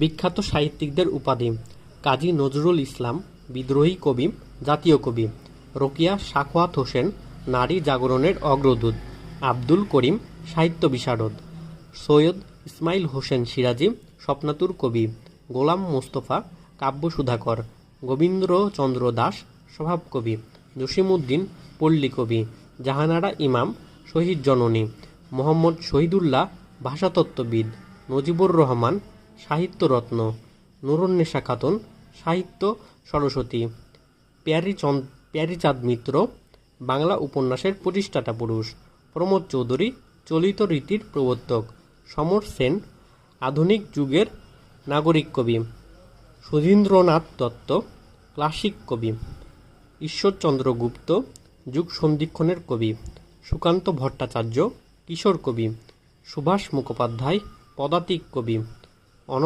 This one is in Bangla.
বিখ্যাত সাহিত্যিকদের উপাধি, কাজী নজরুল ইসলাম, বিদ্রোহী কবি, জাতীয় কবি, রোকিয়া সাখাওয়াত হোসেন, নারী জাগরণের অগ্রদূত, আব্দুল করিম, সাহিত্য বিশারদ সৈয়দ ইসমাইল হোসেন সিরাজি, স্বপ্নাতুর কবি, গোলাম মোস্তফা কাব্য সুধাকর গোবিন্দ্রচন্দ্র দাস স্বভাব কবি জসিমউদ্দিন পল্লী কবি জাহানারা ইমাম, শহীদ জননী, মোহাম্মদ শহীদুল্লাহ ভাষাতত্ত্ববিদ, নজিবুর রহমান সাহিত্যরত্ন নুরুন্নেসা খাতুন, সাহিত্য সরস্বতী, প্যারিচন্দ, প্যারিচাঁদ মিত্র, বাংলা উপন্যাসের প্রতিষ্ঠাতা পুরুষ, প্রমোদ চৌধুরী, চলিত রীতির প্রবর্তক, সমর সেন, আধুনিক যুগের নাগরিক কবি, সুধীন্দ্রনাথ দত্ত, ক্লাসিক কবি, ঈশ্বরচন্দ্র গুপ্ত, যুগ সন্ধিক্ষণের কবি, সুকান্ত ভট্টাচার্য, কিশোর কবি, সুভাষ মুখোপাধ্যায়, পদাতিক কবি